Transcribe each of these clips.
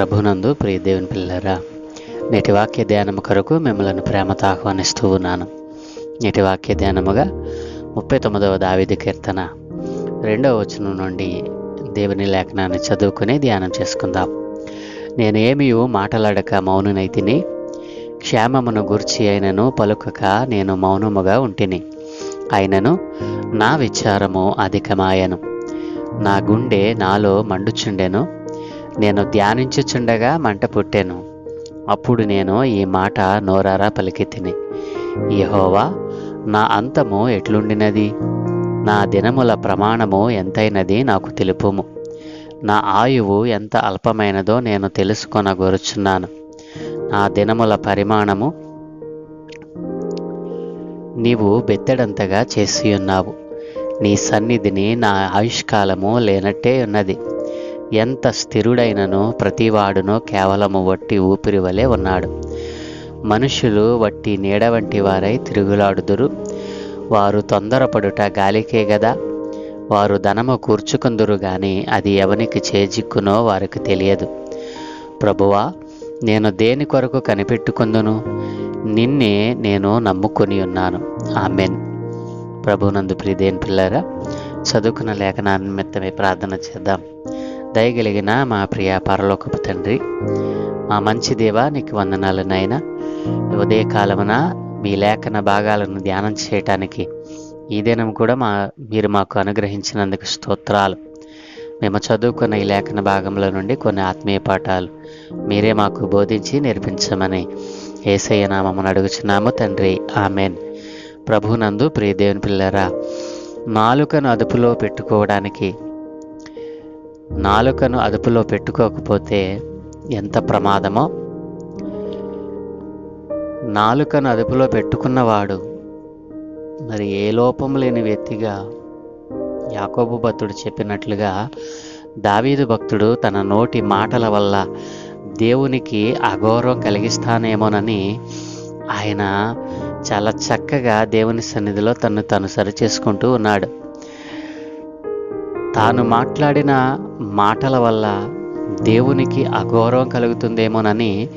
ప్రభునందు ప్రియ దేవుని పిల్లరా నేటి వాక్య ధ్యానము కొరకు మిమ్మల్ని ప్రేమతో ఆహ్వానిస్తూ ఉన్నాను. నేటి వాక్య ధ్యానముగా ముప్పై తొమ్మిదవ దావిది కీర్తన రెండవ వచనం నుండి దేవుని లేఖనాన్ని చదువుకుని ధ్యానం చేసుకుందాం. నేను ఏమీ మాటలాడక మౌనునైతిని క్షేమమును గూర్చి అయినను పలుకక నేను మౌనముగా ఉంటిని. అయినను నా విచారము అధికమాయను. నా గుండె నాలో మండుచుండెను. నేను ధ్యానించుచుండగా మంట పుట్టాను. అప్పుడు నేను ఈ మాట నోరారా పలికి తిని యహోవా నా అంతము ఎట్లుండినది? నా దినముల ప్రమాణము ఎంతైనది నాకు తెలుపుము. నా ఆయువు ఎంత అల్పమైనదో నేను తెలుసుకొనగోరుచున్నాను. నా దినముల పరిమాణము నీవు బెత్తడంతగా చేసి ఉన్నావు నీ సన్నిధిని నా ఆయుష్కాలము లేనట్టే ఉన్నది. ఎంత స్థిరుడైనను ప్రతివాడును కేవలము వట్టి ఊపిరి వలె ఉన్నాడు. మనుషులు వట్టి నీడ వంటి వారై తిరుగులాడుదురు. వారు తొందరపడుట గాలికే గదా. వారు ధనము కూర్చుకుందురు గాని అది ఎవనికి చేజిక్కునో వారికి తెలియదు. ప్రభువా నేను దేని కొరకు కనిపెట్టుకుందును? నిన్నే నేను నమ్ముకొని ఉన్నాను. ఆమెన్. ప్రభునందు ప్రిదేన్ పిల్లరా చదువుకున్న లేఖనా నిమిత్తమే ప్రార్థన చేద్దాం. దయగలిగిన మా ప్రియ పరలోకపు తండ్రి మా మంచి దేవా నీకు వందనాలు నాయన. ఉదయకాలమున మీ లేఖన భాగాలను ధ్యానం చేయటానికి ఈ దినం కూడా మా మీరు మాకు అనుగ్రహించినందుకు స్తోత్రాలు. మేము చదువుకున్న ఈ లేఖన భాగంలో నుండి కొన్ని ఆత్మీయ పాఠాలు మీరే మాకు బోధించి నేర్పించమని ఏసయ్య నామం అడుగుచున్నాము. తండ్రి ఆమెన్. ప్రభునందు ప్రియ దేవుని పిల్లరా నాలుకను అదుపులో పెట్టుకోవడానికి నాలుకను అదుపులో పెట్టుకోకపోతే ఎంత ప్రమాదమో? నాలుకను అదుపులో పెట్టుకున్నవాడు మరి ఏ లోపం లేని వ్యక్తిగా యాకోబు భక్తుడు చెప్పినట్లుగా దావీదు భక్తుడు తన నోటి మాటల వల్ల దేవునికి అగౌరవం కలిగిస్తానేమోనని ఆయన చాలా చక్కగా దేవుని సన్నిధిలో తను తను సరిచేసుకుంటూ ఉన్నాడు. తాను మాట్లాడిన మాటల వల్ల దేవునికి అగౌరవం కలుగుతుందేమోనని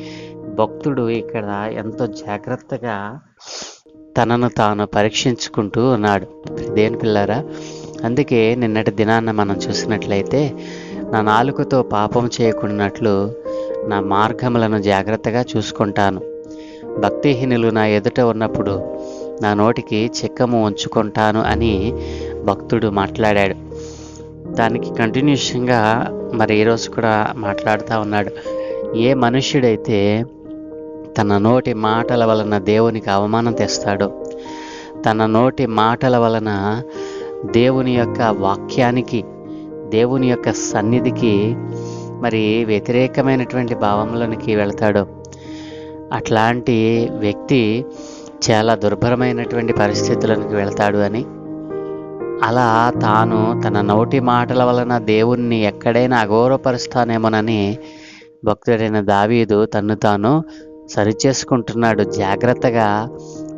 భక్తుడు ఇక్కడ ఎంతో జాగ్రత్తగా తనను తాను పరీక్షించుకుంటూ ఉన్నాడు. దేని పిల్లరా అందుకే నిన్నటి దినాన్న మనం చూసినట్లయితే నా నాలుకతో పాపం చేయకున్నట్లు నా మార్గములను జాగ్రత్తగా చూసుకుంటాను. భక్తిహీనులు నా ఎదుట ఉన్నప్పుడు నా నోటికి చిక్కము ఉంచుకుంటాను అని భక్తుడు మాట్లాడాడు. దానికి కంటిన్యూషన్గా మరి ఈరోజు కూడా మాట్లాడుతూ ఉన్నాడు. ఏ మనుష్యుడైతే తన నోటి మాటల వలన దేవునికి అవమానం తెస్తాడో తన నోటి మాటల వలన దేవుని యొక్క వాక్యానికి దేవుని యొక్క సన్నిధికి మరి వ్యతిరేకమైనటువంటి భావంలోనికి వెళ్తాడు అట్లాంటి వ్యక్తి చాలా దుర్భరమైనటువంటి పరిస్థితులకు వెళ్తాడు అని అలా తాను తన నోటి మాటల వలన దేవుణ్ణి ఎక్కడైనా అగౌరవపరుస్తానేమోనని భక్తుడైన దావీదు తన్ను తాను సరిచేసుకుంటున్నాడు. జాగ్రత్తగా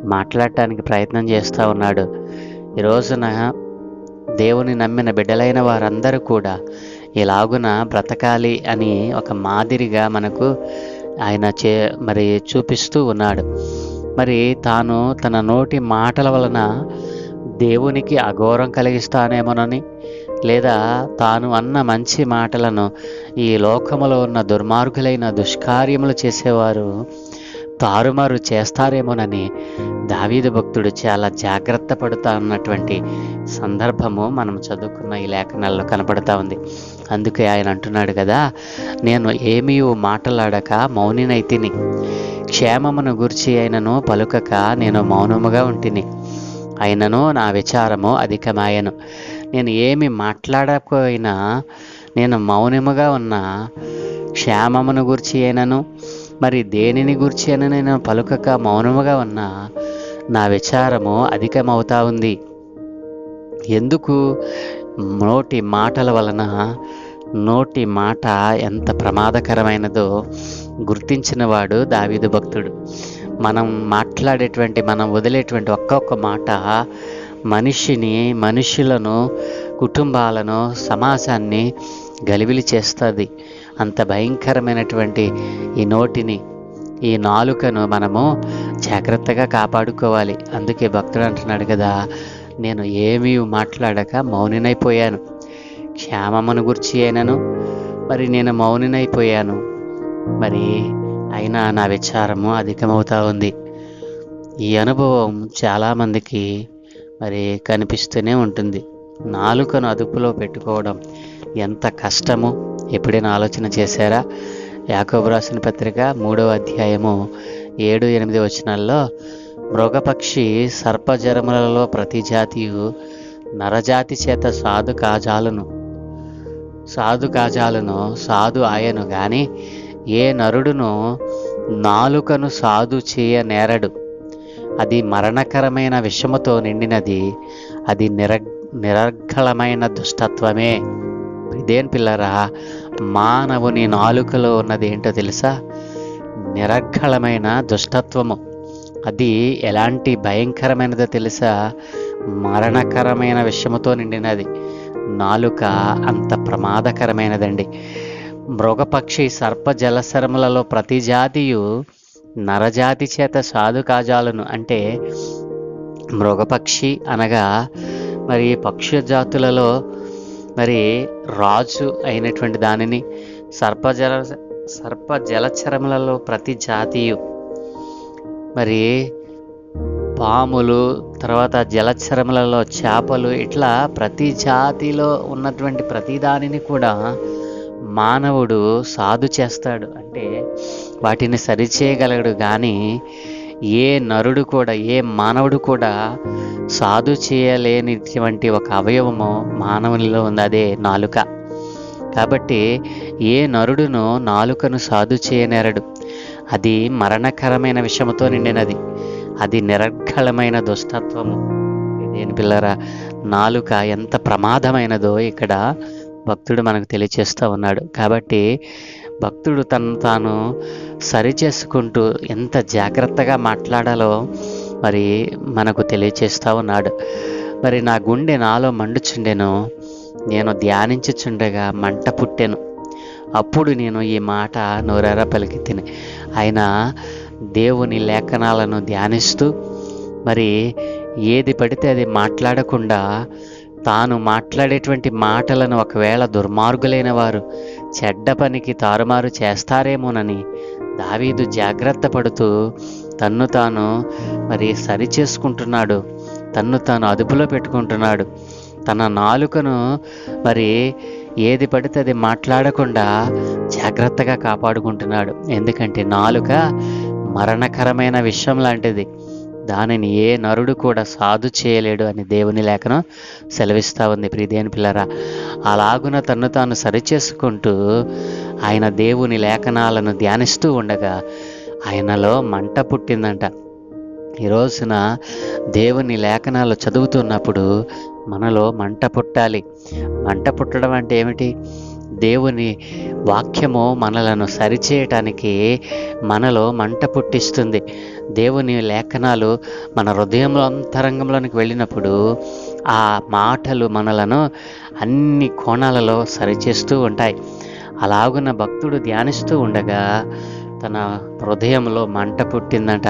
మాట్లాడటానికి ప్రయత్నం చేస్తూ ఉన్నాడు. ఈ రోజున దేవుని నమ్మిన బిడ్డలైన వారందరూ కూడా ఇలాగున బ్రతకాలి అని ఒక మాదిరిగా మనకు ఆయన చే మరి చూపిస్తూ ఉన్నాడు. మరి తాను తన నోటి మాటల వలన దేవునికి అఘోరం కలిగిస్తానేమోనని లేదా తాను అన్న మంచి మాటలను ఈ లోకములో ఉన్న దుర్మార్గులైన దుష్కార్యములు చేసేవారు తారుమారు చేస్తారేమోనని దావీదు భక్తుడు చాలా జాగ్రత్త పడుతా అన్నటువంటి సందర్భము మనం చదువుకున్న ఈ లేఖనాల్లో కనపడతా ఉంది. అందుకే ఆయన అంటున్నాడు కదా నేను ఏమీ మాటలాడక మౌనినైతిని క్షేమమును గుర్చి అయినను పలుకక నేను మౌనముగా ఉంటిని. అయినను నా విచారము అధికమాయను. నేను ఏమి మాట్లాడకపోయినా నేను మౌనముగా ఉన్నా క్షేమమును గురించి అయినను మరి దేనిని గురించి అని నేను పలుకక మౌనముగా ఉన్నా నా విచారము అధికమవుతా ఉంది. ఎందుకు? నోటి మాటల వలన నోటి మాట ఎంత ప్రమాదకరమైనదో గుర్తించినవాడు దావీదు భక్తుడు. మనం మాట్లాడేటువంటి మనం వదిలేటువంటి ఒక్కొక్క మాట మనిషిని మనుషులను కుటుంబాలను సమాజాన్ని గలిబిలి చేస్తుంది. అంత భయంకరమైనటువంటి ఈ నోటిని ఈ నాలుకను మనము జాగ్రత్తగా కాపాడుకోవాలి. అందుకే భక్తుడు అంటున్నాడు కదా నేను ఏమీ మాట్లాడక మౌనినైపోయాను. క్షేమమును గుర్చి అయినను మరి నేను మౌనినైపోయాను. మరి అయినా నా విచారము అధికమవుతా ఉంది. ఈ అనుభవం చాలామందికి మరి కనిపిస్తూనే ఉంటుంది. నాలుకను అదుపులో పెట్టుకోవడం ఎంత కష్టమో? ఎప్పుడైనా ఆలోచన చేశారా? యాకోబు రాసిన పత్రిక మూడవ అధ్యాయము ఏడు ఎనిమిది వచనాల్లో మృగపక్షి సర్పజరములలో ప్రతి జాతియు నరజాతి చేత సాధు కాజాలను సాధు కాజాలను సాధు ఆయను కానీ ఏ నరుడును నాలుకను సాధు చేయ నేరడు. అది మరణకరమైన విషముతో నిండినది. అది నిర నిరర్ఘలమైన దుష్టత్వమే. ఇదేం పిల్లరా మానవుని నాలుకలో ఉన్నది ఏంటో తెలుసా? నిరర్ఘలమైన దుష్టత్వము. అది ఎలాంటి భయంకరమైనదో తెలుసా? మరణకరమైన విషముతో నిండినది. నాలుక అంత ప్రమాదకరమైనదండి. మృగపక్షి సర్ప జలశరములలో ప్రతి జాతియు నరజాతి చేత సాధు కాజాలను. అంటే మృగపక్షి అనగా మరి పక్షి జాతులలో మరి రాజు అయినటువంటి దానిని సర్పజల సర్ప జలచరములలో ప్రతి జాతీయు. మరి పాములు తర్వాత జలచరములలో చేపలు ఇట్లా ప్రతి జాతిలో ఉన్నటువంటి ప్రతి దానిని కూడా మానవుడు సాధు చేస్తాడు. అంటే వాటిని సరిచేయగలడు కానీ ఏ నరుడు కూడా ఏ మానవుడు కూడా సాధు చేయలేనిటువంటి ఒక అవయవము మానవునిలో ఉంది. అదే నాలుక. కాబట్టి ఏ నరుడును నాలుకను సాధు చేయనేరడు. అది మరణకరమైన విషముతో నిండినది. అది నిరర్ఘలమైన దుష్టత్వము. ఇదేం పిల్లరా నాలుక ఎంత ప్రమాదమైనదో ఇక్కడ భక్తుడు మనకు తెలియచేస్తూ ఉన్నాడు. కాబట్టి భక్తుడు తను తాను సరిచేసుకుంటూ ఎంత జాగ్రత్తగా మాట్లాడాలో మరి మనకు తెలియచేస్తూ ఉన్నాడు. మరి నా గుండె నాలో మండుచుండెను నేను ధ్యానించుచుండగా మంట పుట్టెను. అప్పుడు నేను ఈ మాట నోరెర పలికి తిని ఆయన దేవుని లేఖనాలను ధ్యానిస్తూ మరి ఏది పడితే అది మాట్లాడకుండా తాను మాట్లాడేటువంటి మాటలను ఒకవేళ దుర్మార్గులైన వారు చెడ్డ పనికి తారుమారు చేస్తారేమోనని దావీదు జాగ్రత్త పడుతూ తన్ను తాను మరి సరి చేసుకుంటున్నాడు. తన్ను తాను అదుపులో పెట్టుకుంటున్నాడు. తన నాలుకను మరి ఏది పడితే అది మాట్లాడకుండా జాగ్రత్తగా కాపాడుకుంటున్నాడు. ఎందుకంటే నాలుక మరణకరమైన విషయం లాంటిది. దానిని ఏ నరుడు కూడా సాధు చేయలేడు అని దేవుని లేఖనం సెలవిస్తూ ఉంది. ప్రియదేని పిల్లరా అలాగున తను తాను సరిచేసుకుంటూ ఆయన దేవుని లేఖనాలను ధ్యానిస్తూ ఉండగా ఆయనలో మంట పుట్టిందంట. ఈ రోజున దేవుని లేఖనాలు చదువుతున్నప్పుడు మనలో మంట పుట్టాలి. మంట పుట్టడం అంటే ఏమిటి? దేవుని వాక్యము మనలను సరిచేయటానికి మనలో మంట పుట్టిస్తుంది. దేవుని లేఖనాలు మన హృదయంలో అంతరంగంలోనికి వెళ్ళినప్పుడు ఆ మాటలు మనలను అన్ని కోణాలలో సరిచేస్తూ ఉంటాయి. అలాగున్న భక్తుడు ధ్యానిస్తూ ఉండగా తన హృదయంలో మంట పుట్టిందంట.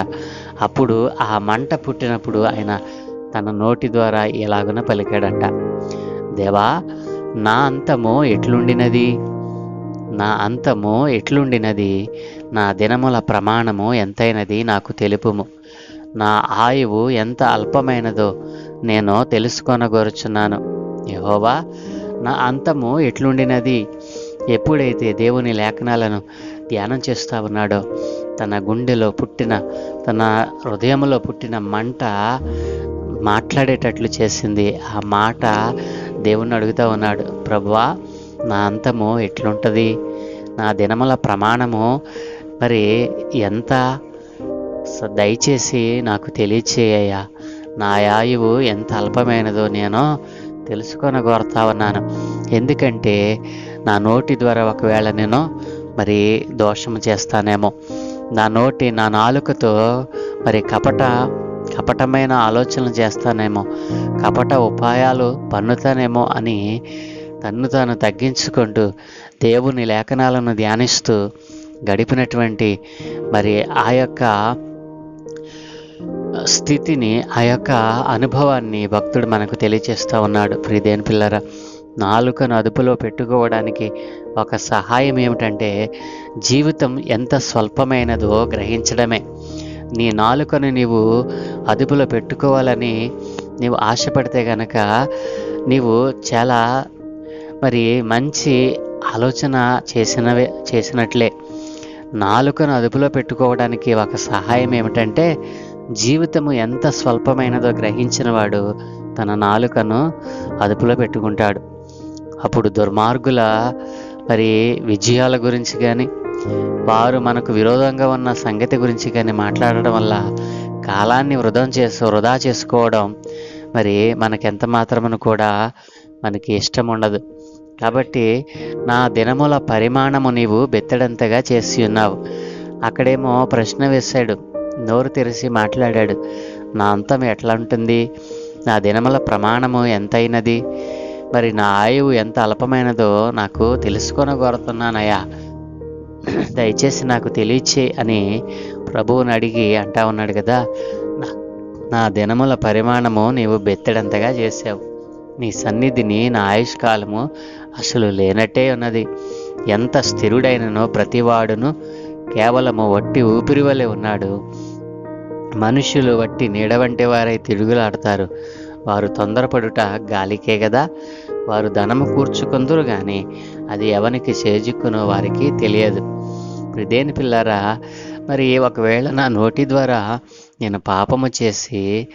అప్పుడు ఆ మంట పుట్టినప్పుడు ఆయన తన నోటి ద్వారా ఎలాగున పలికాడంట. దేవా నా అంతము ఎట్లుండినది? నా అంతము ఎట్లుండినది? నా దినముల ప్రమాణము ఎంతైనది నాకు తెలుపుము. నా ఆయువు ఎంత అల్పమైనదో నేను తెలుసుకొనగోరుచున్నాను. యహోవా నా అంతము ఎట్లుండినది? ఎప్పుడైతే దేవుని లేఖనాలను ధ్యానం చేస్తూ ఉన్నాడో తన గుండెలో పుట్టిన తన హృదయంలో పుట్టిన మంట మాట్లాడేటట్లు చేసింది. ఆ మాట దేవుణ్ణి అడుగుతూ ఉన్నాడు ప్రభువా నా అంతము ఎట్లుంటుంది? నా దినముల ప్రమాణము మరి ఎంత? దయచేసి నాకు తెలియచేయ్యా నా ఆయువు ఎంత అల్పమైనదో నేను తెలుసుకొని కోరుతా ఉన్నాను. ఎందుకంటే నా నోటి ద్వారా ఒకవేళ నేను మరి దోషము చేస్తానేమో. నా నోటి నా నాలుకతో మరి కపట కపటమైన ఆలోచనలు చేస్తానేమో కపట ఉపాయాలు పన్నుతానేమో అని తన్ను తాను తగ్గించుకుంటూ దేవుని లేఖనాలను ధ్యానిస్తూ గడిపినటువంటి మరి ఆ యొక్క స్థితిని ఆ యొక్క అనుభవాన్ని భక్తుడు మనకు తెలియచేస్తూ ఉన్నాడు. ప్రియదేని పిల్లరా నాలుకను అదుపులో పెట్టుకోవడానికి ఒక సహాయం ఏమిటంటే జీవితం ఎంత స్వల్పమైనదో గ్రహించడమే. నీ నాలుకను నీవు అదుపులో పెట్టుకోవాలని నీవు ఆశపడితే గనక నీవు చాలా మరి మంచి ఆలోచన చేసినవే చేసినట్లే. నాలుకను అదుపులో పెట్టుకోవడానికి ఒక సహాయం ఏమిటంటే జీవితము ఎంత స్వల్పమైనదో గ్రహించిన వాడు తన నాలుకను అదుపులో పెట్టుకుంటాడు. అప్పుడు దుర్మార్గుల మరి విజయాల గురించి కానీ వారు మనకు విరోధంగా ఉన్న సంగతి గురించి కానీ మాట్లాడడం వల్ల కాలాన్ని వృధం చేసు వృధా చేసుకోవడం మరి మనకెంత మాత్రమును కూడా మనకి ఇష్టం ఉండదు. కాబట్టి నా దినముల పరిమాణము నీవు బెత్తడంతగా చేసి ఉన్నావు. అక్కడేమో ప్రశ్న వేశాడు. నోరు తెరిచి మాట్లాడాడు. నా అంతం ఎట్లా ఉంటుంది? నా దినముల ప్రమాణము ఎంతైనది? మరి నా ఆయువు ఎంత అల్పమైనదో నాకు తెలుసుకొనగోరుతున్నానయ్యా. దయచేసి నాకు తెలియచే అని ప్రభువుని అడిగి అంటా ఉన్నాడు కదా నా- నా దినముల పరిమాణము నీవు బెత్తడంతగా చేసావు నీ సన్నిధిని నా ఆయుష్కాలము అసలు లేనట్టే ఉన్నది. ఎంత స్థిరుడైననో ప్రతివాడును కేవలము వట్టి ఊపిరి వలె ఉన్నాడు. మనుషులు వట్టి నీడ వంటి వారై తిరుగులాడతారు. వారు తొందరపడుట గాలికే కదా వారు ధనము కూర్చుకుందురు కానీ అది ఎవనికి చేజిక్కునో వారికి తెలియదు. ఇదేని పిల్లారా? మరి ఒకవేళ నా నోటి ద్వారా నేను పాపము చేసి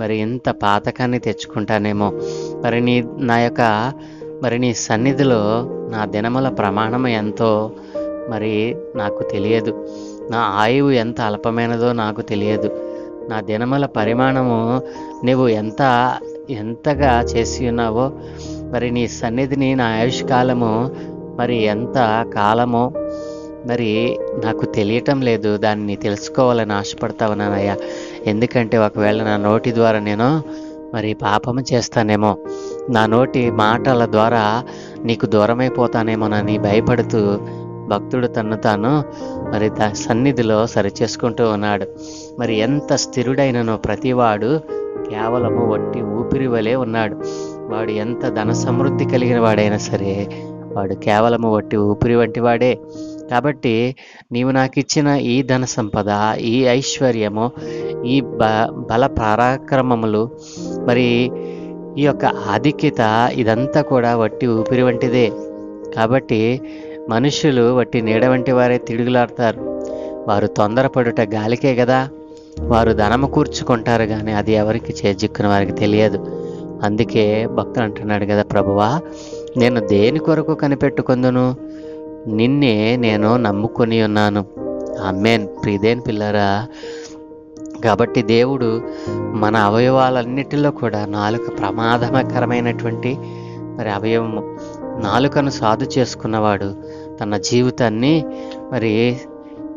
మరి ఇంత పాతకాన్ని తెచ్చుకుంటానేమో. మరి నీ నా యొక్క మరి నీ సన్నిధిలో నా దినముల ప్రమాణం ఎంతో మరి నాకు తెలియదు. నా ఆయువు ఎంత అల్పమైనదో నాకు తెలియదు. నా దినముల పరిమాణము నువ్వు ఎంత ఎంతగా చేసి ఉన్నావో మరి నీ సన్నిధిని నా ఆయుష్కాలము మరి ఎంత కాలమో మరి నాకు తెలియటం లేదు దాన్ని తెలుసుకోవాలని ఆశపడతా ఉన్నానయ్యా ఎందుకంటే ఒకవేళ నా నోటి ద్వారా నేను మరి పాపము చేస్తానేమో నా నోటి మాటల ద్వారా నీకు దూరమైపోతానేమోనని భయపడుతూ భక్తుడు తన్ను తాను మరి దా సన్నిధిలో సరిచేసుకుంటూ ఉన్నాడు. మరి ఎంత స్థిరుడైననో ప్రతివాడు కేవలము వట్టి ఊపిరి వలె ఉన్నాడు. వాడు ఎంత ధన సమృద్ధి కలిగిన వాడైనా సరే వాడు కేవలము వట్టి ఊపిరి వంటి వాడే. కాబట్టి నీవు నాకు ఇచ్చిన ఈ ధన సంపద ఈ ఐశ్వర్యము ఈ బ బల పరాక్రమములు మరి ఈ యొక్క ఆధిక్యత ఇదంతా కూడా వట్టి ఊపిరి వంటిదే. కాబట్టి మనుషులు వట్టి నీడ వంటి వారే తిరుగులాడతారు. వారు తొందరపడుట గాలికే కదా వారు ధనము కూర్చుకుంటారు కానీ అది ఎవరికి చేజిక్కున వారికి తెలియదు. అందుకే భక్తులు అంటున్నాడు కదా ప్రభువా నేను దేని కొరకు కనిపెట్టుకుందును? నిన్నే నేను నమ్ముకొని ఉన్నాను. అమ్మేన్ ప్రిదేన్ పిల్లరా కాబట్టి దేవుడు మన అవయవాలన్నిటిలో కూడా నాలుక ప్రమాదకరమైనటువంటి మరి అవయవము నాలుకను సాధు చేసుకున్నవాడు తన జీవితాన్ని మరి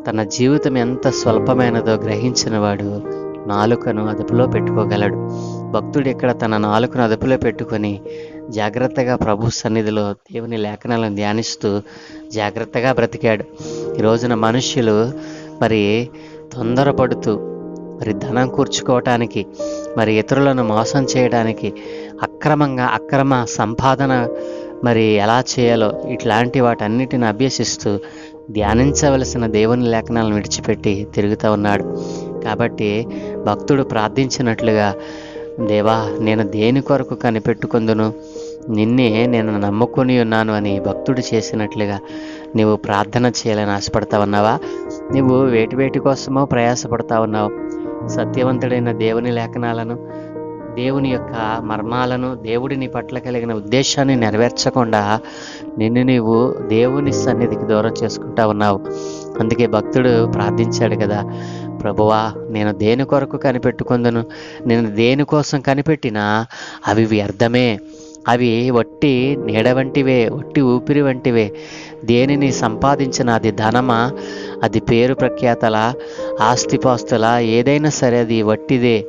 తన జీవితం ఎంత స్వల్పమైనదో గ్రహించినవాడు నాలుకను అదుపులో పెట్టుకోగలడు. భక్తుడు ఇక్కడ తన నాలుకను అదుపులో పెట్టుకొని జాగ్రత్తగా ప్రభు సన్నిధిలో దేవుని లేఖనాలను ధ్యానిస్తూ జాగ్రత్తగా బ్రతికాడు. ఈ రోజున మనుష్యులు మరి తొందరపడుతూ మరి ధనం కూర్చుకోవటానికి మరి ఇతరులను మోసం చేయడానికి అక్రమంగా అక్రమ సంపాదన మరి ఎలా చేయాలో ఇట్లాంటి వాటన్నిటిని అభ్యసిస్తూ ధ్యానించవలసిన దేవుని లేఖనాలను విడిచిపెట్టి తిరుగుతూ ఉన్నాడు. కాబట్టి భక్తుడు ప్రార్థించినట్లుగా దేవా నేను దేని కొరకు కనిపెట్టుకుందును? నిన్నే నేను నమ్ముకొని ఉన్నాను అని భక్తుడు చేసినట్లుగా నీవు ప్రార్థన చేయాలని ఆశపడతా ఉన్నావా? నువ్వు వేటి వేటి కోసమో ప్రయాసపడతా ఉన్నావు. సత్యవంతుడైన దేవుని లేఖనాలను దేవుని యొక్క మర్మాలను దేవుడిని పట్ల కలిగిన ఉద్దేశాన్ని నెరవేర్చకుండా నిన్ను నీవు దేవుని సన్నిధికి దూరం చేసుకుంటా ఉన్నావు. అందుకే భక్తుడు ప్రార్థించాడు కదా ప్రభువా నేను దేని కొరకు కనిపెట్టుకుందును? నేను దేనికోసం కనిపెట్టినా అవి వ్యర్థమే. అవి వట్టి నీడ వంటివే వట్టి ఊపిరి వంటివే. దేనిని సంపాదించిన అది ధనమా? అది పేరు ప్రఖ్యాతల ఆస్తిపాస్తుల? ఏదైనా సరే అది వట్టిదే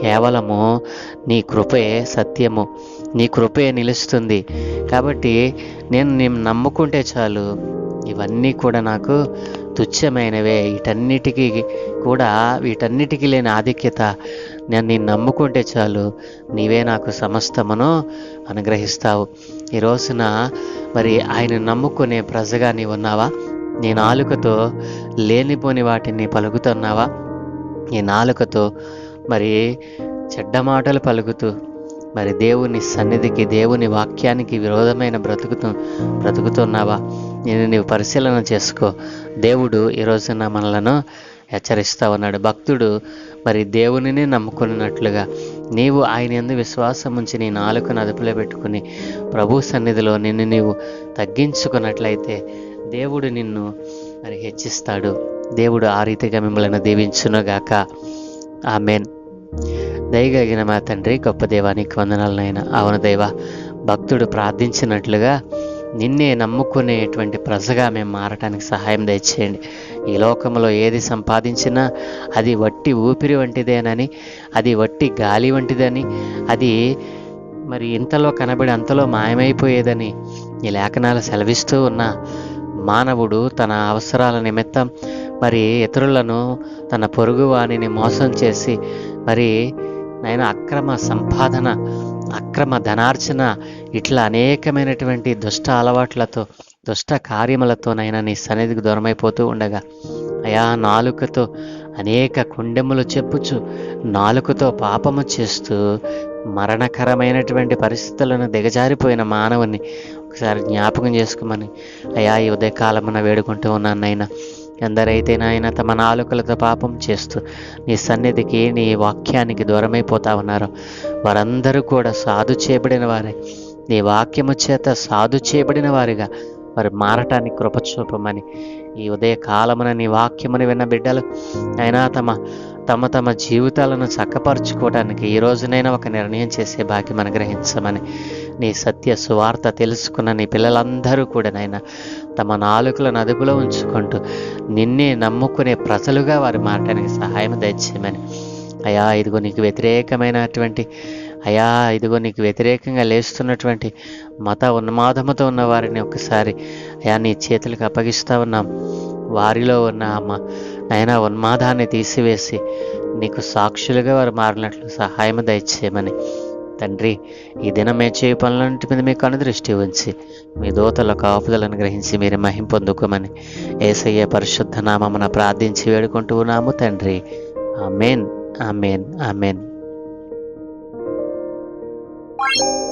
కేవలము నీ కృపే సత్యము. నీ కృపే నిలుస్తుంది. కాబట్టి నేను నేను నమ్ముకుంటే చాలు. ఇవన్నీ కూడా నాకు తుచ్చమైనవే వీటన్నిటికీ కూడా వీటన్నిటికీ లేని ఆధిక్యత. నేను నేను నమ్ముకుంటే చాలు. నీవే నాకు సమస్తమును అనుగ్రహిస్తావు. ఈ రోజున మరి ఆయన నమ్ముకునే ప్రజగా నీవు ఉన్నావా నీ నాలుకతో లేనిపోని వాటిని పలుకుతున్నావా? నీ నాలుకతో మరి చెడ్డ మాటలు పలుకుతూ మరి దేవుని సన్నిధికి దేవుని వాక్యానికి విరోధమైన బ్రతుకుతూ బ్రతుకుతున్నావా? నేను నీవు పరిశీలన చేసుకో. దేవుడు ఈ రోజున మనలను హెచ్చరిస్తా ఉన్నాడు. భక్తుడు మరి దేవునినే నమ్ముకున్నట్లుగా నీవు ఆయన ఎందు విశ్వాసం ఉంచి నీ నాలుకను అదుపులో పెట్టుకుని ప్రభు సన్నిధిలో నిన్ను నీవు తగ్గించుకున్నట్లయితే దేవుడు నిన్ను మరి హెచ్చిస్తాడు. దేవుడు ఆ రీతిగా మిమ్మల్ని దీవించునుగాక. ఆమెన్. దయగలిగిన మా తండ్రి గొప్ప దేవానికి వందనాలనైనా అవును దైవ భక్తుడు ప్రార్థించినట్లుగా నిన్నే నమ్ముకునేటువంటి ప్రజగా మేము మారటానికి సహాయం దయచేయండి. ఈ లోకంలో ఏది సంపాదించినా అది వట్టి ఊపిరి వంటిదేనని అది వట్టి గాలి వంటిదని అది మరి ఇంతలో కనబడి అంతలో మాయమైపోయేదని ఈ లేఖనాలు సెలవిస్తూ ఉన్న మానవుడు తన అవసరాల నిమిత్తం మరి ఇతరులను తన పొరుగు వాణిని మోసం చేసి మరి నేను అక్రమ సంపాదన అక్రమ ధనార్జన ఇట్లా అనేకమైనటువంటి దుష్ట అలవాట్లతో దుష్ట కార్యములతోనైనా నీ సన్నిధికి దూరమైపోతూ ఉండగా అయా నాలుకతో అనేక కుండెములు చెప్పుచు నాలుకతో పాపము చేస్తూ మరణకరమైనటువంటి పరిస్థితులను దిగజారిపోయిన మానవుని ఒకసారి జ్ఞాపకం చేసుకోమని అయా ఈ ఉదయకాలమున వేడుకుంటూ ఉన్నాను నాయన. ఎందరైతే నాయన తమ నాలుకలతో పాపం చేస్తూ నీ సన్నిధికి నీ వాక్యానికి దూరమైపోతా ఉన్నారో వారందరూ కూడా సాధు చేయబడిన వారే. నీ వాక్యము చేత సాధు చేయబడిన వారిగా మరి మారటానికి కృప చూపమని ఈ ఉదయ కాలమున నీ వాక్యముని విన్న బిడ్డలు అయినా తమ తమ తమ జీవితాలను చక్కపరుచుకోవడానికి ఈ రోజునైనా ఒక నిర్ణయం చేసే భాగ్యం అనుగ్రహించమని నీ సత్య సువార్త తెలుసుకున్న నీ పిల్లలందరూ కూడా నైనా తమ నాలుకలను అదుపులో ఉంచుకుంటూ నిన్నే నమ్ముకునే ప్రజలుగా వారు మారటానికి సహాయం దయచేయమని. అయా ఇదిగో నీకు వ్యతిరేకమైనటువంటి అయా ఇదిగో నీకు వ్యతిరేకంగా లేస్తున్నటువంటి మత ఉన్మాదముతో ఉన్న వారిని ఒకసారి అయా నీ చేతులకు అప్పగిస్తా ఉన్నాం. వారిలో ఉన్న అమ్మ నైనా ఉన్మాదాన్ని తీసివేసి నీకు సాక్షులుగా వారు మారినట్లు సహాయం దయచేయమని. తండ్రి ఈ దినం మే చేయ పనులంటి మీద మీకు అనుదృష్టి ఉంచి మీ దోతల కాపుదలను గ్రహించి మీరు మహిం పొందుకోమని ఏసయ్య పరిశుద్ధ నామమున ప్రార్థించి వేడుకుంటూ ఉన్నాము తండ్రి. Amen amen amen. Bye.